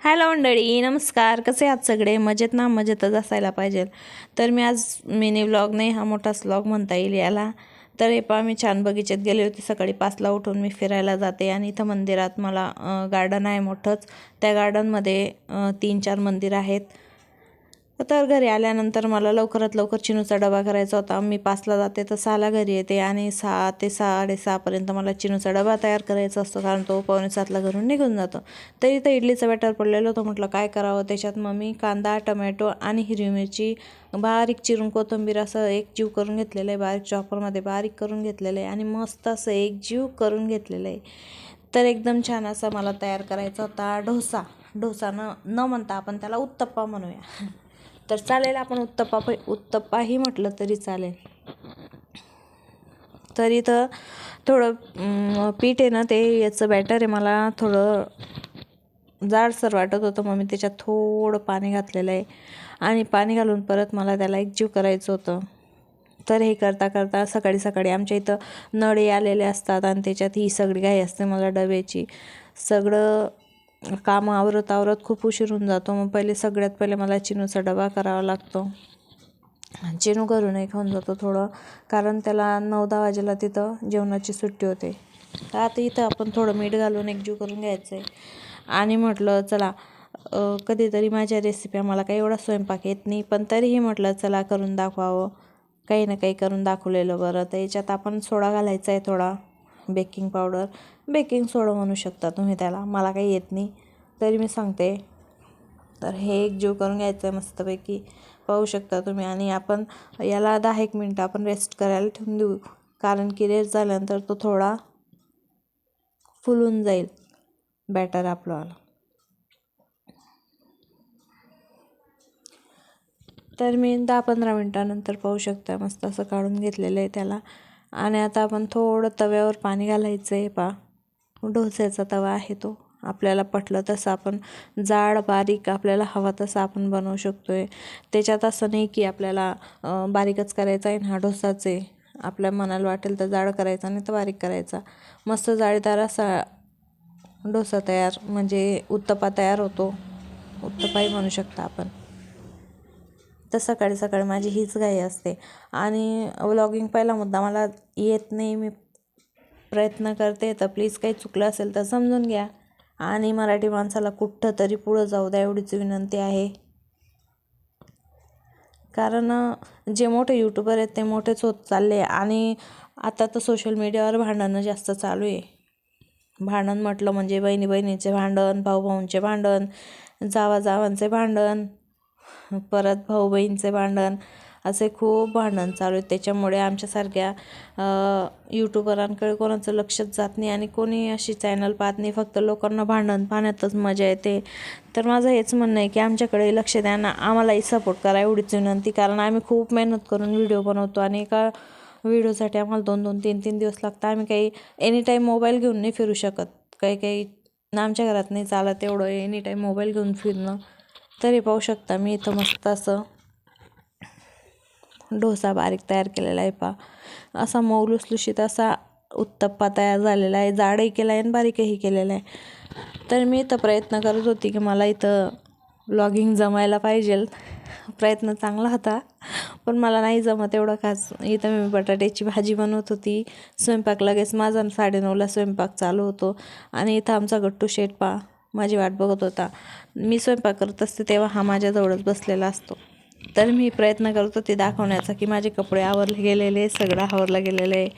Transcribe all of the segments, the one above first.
Hello मंडळी नमस्कार. कसे आहात सगळे? मजेत ना? मजेतच असायला पाहिजे तर मी आज मिनी व्लॉग नाही हा मोठाच व्लॉग म्हणता येईल याला. तर हे पहा मी छान बगीचेत गेले होते. सकाळी पाचला उठून मी फिरायला जाते आणि इथं मंदिरात मला गार्डन आहे मोठंच. त्या गार्डनमध्ये तीन चार मंदिर आहेत. तर घरी आल्यानंतर मला लवकरात लवकर चिनूचा डबा करायचा होता. मी पाचला जाते तर सहाला घरी येते आणि सहा ते साडेसहापर्यंत मला चिनूचा डबा तयार करायचा असतो कारण तो पावणे सातला घरून निघून जातो. तरी तर इडलीचं बॅटर पडलेलं होतं. म्हटलं काय करावं? त्याच्यात मग मी कांदा टमॅटो आणि हिरवी मिरची बारीक चिरून कोथिंबीर असं एक जीव करून घेतलेलं आहे. बारीक चॉपरमध्ये बारीक करून घेतलेलं आहे आणि मस्त असं एक जीव करून घेतलेलं आहे. तर एकदम छान असं मला तयार करायचा होता डोसा. डोसा न न म्हणता आपण त्याला उत्तप्पा म्हणूया. तर चालेल आपण उत्तप्पा प- उत्तप्पाही म्हटलं तरी चालेल. तर इथं थोडं पीठ आहे ना ते याचं बॅटर आहे मला थोडं जाडसर वाटत होतं मग मी त्याच्यात थोडं पाणी घातलेलं आहे. आणि पाणी घालून परत मला त्याला एकजीव करायचं होतं. तर हे करता करता सकाळी सकाळी आमच्या इथं नळे आलेले असतात आणि त्याच्यात ही सगळी घाई असते मला डब्याची. सगळं काम आवरत आवरत खूप उशीर होऊन जातो. मग पहिले सगळ्यात पहिले मला चिनूचा डबा करावा लागतो. चिनू घरूनही खाऊन जातो थोडं. कारण त्याला नऊ दहा वाजेला तिथं जेवणाची सुट्टी होते. तर आता इथं आपण थोडं मीठ घालून एकजीव करून घ्यायचं आहे आणि म्हटलं चला कधीतरी माझ्या रेसिप्या मला काही एवढा स्वयंपाक येत नाही पण तरीही म्हटलं चला करून दाखवावं. काही ना काही करून दाखवलेलं बरं. तर याच्यात आपण सोडा घालायचा आहे थोडा. बेकिंग पावडर बेकिंग सोडा म्हणू शकता तुम्ही त्याला. मला काही येत नाही तरी मी सांगते. तर हे एक जीव करून घ्यायचं आहे मस्तपैकी. पाहू शकता तुम्ही. आणि आपण याला दहा एक मिनटं आपण रेस्ट करायला ठेवून देऊ. कारण की रेस्ट झाल्यानंतर तो थोडा फुलून जाईल बॅटर आपलंवाला तर मी दहा पंधरा मिनटानंतर पाहू शकता. मस्त असं काढून घेतलेलं आहे त्याला. आणि आता आपण थोडं तव्यावर पाणी घालायचं आहे पा डोस्याचा तवा आहे तो. आपल्याला पटलं तसं आपण जाड बारीक आपल्याला हवा तसं आपण बनवू शकतो आहे त्याच्यात असं नाही की आपल्याला बारीकच करायचा आहे ना हा आहे. आपल्या मनाला वाटेल तर जाड करायचा नाही तर बारीक करायचा. मस्त जाळीदार असा डोसा तयार म्हणजे उत्तपा तयार होतो. उत्तपाही म्हणू शकता आपण. तर सकाळी सकाळी माझी हीच घाई असते. आणि व्लॉगिंग पहिला मुद्दा मला येत नाही मी प्रयत्न करते तर प्लीज काही चुकलं असेल तर समजून घ्या. आणि मराठी माणसाला कुठं तरी पुढं जाऊ द्या एवढीच विनंती आहे. कारण जे मोठे यूट्यूबर आहेत ते मोठेच होत चालले आणि आता तर सोशल मीडियावर भांडणं जास्त चालू आहे. भांडण म्हटलं म्हणजे बहिणी बहिणीचे भांडण भाऊ भाऊंचे भांडण जावा जावांचे भांडण. परत भाऊ बहीणचे भांडण असे खूप भांडण चालू आहेत. त्याच्यामुळे आमच्यासारख्या यूट्यूबरांकडे कोणाचं लक्षच जात नाही आणि कोणी अशी चॅनल पाहत नाही. फक्त लोकांना भांडण पाहण्यातच मजा येते. तर माझं हेच म्हणणं आहे की आमच्याकडे लक्ष द्या ना. आम्हालाही सपोर्ट करा एवढीच विनंती. कारण आम्ही खूप मेहनत करून व्हिडिओ बनवतो आणि एका व्हिडिओसाठी आम्हाला दोन दोन तीन तीन दिवस लागतात. आम्ही काही एनी टाईम मोबाईल घेऊन नाही फिरू शकत. काही काही आमच्या घरात नाही चालत एवढं एनी टाईम मोबाईल घेऊन फिरणं. तरी पाहू शकता मी इथं मस्त असं डोसा बारीक तयार केलेला आहे पा. असा मऊ लुसलुशीत असा उत्तप्पा तयार झालेला आहे. जाडही केला आहे आणि बारीकही केलेला आहे. तर मी इथं प्रयत्न करत होती की मला इथं ब्लॉगिंग जमायला पाहिजे. प्रयत्न चांगला होता. पण मला नाही जमत एवढं खास. इथं मी बटाट्याची भाजी बनवत होती. स्वयंपाक लगेच माझा साडेनऊला स्वयंपाक चालू होतो. आणि इथं आमचा गट्टू शेट पा. माझी वाट बघत होता. मी स्वयंपाक करत असते तेव्हा हा माझ्याजवळच बसलेला असतो. तर मी प्रयत्न करत होते दाखवण्याचा की माझे कपडे आवरले गेलेले सगळं आवरलं गेलेलं आहे.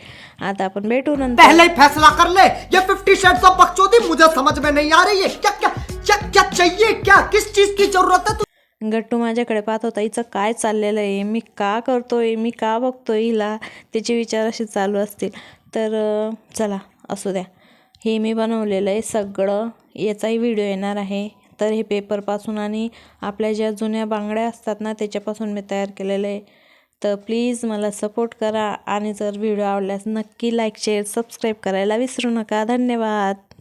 आता आपण भेटू नंतर. पहले ही फैसला कर ले. ये फिफ्टी शेड्स ऑफ बकचोदी मुझे समझ में नहीं आ रही है. क्या क्या क्या क्या चाहिए क्या किस चीज की जरूरत है गट्टू माझ्याकडे पाहत होता हिचं काय चाललेलं आहे? मी का करतोय? मी का बघतोय हिला? त्याचे विचार असे चालू असतील. तर अं, चला असू द्या. हे मी बनवलेलं आहे सगळं. याचाही व्हिडिओ येणार आहे. तर हे पेपरपासून आणि आपल्या ज्या जुन्या बांगड्या असतात ना त्याच्यापासून मी तयार केलेलं आहे. तर प्लीज मला सपोर्ट करा आणि जर व्हिडिओ आवडल्यास नक्की लाईक शेअर सबस्क्राईब करायला विसरू नका. धन्यवाद.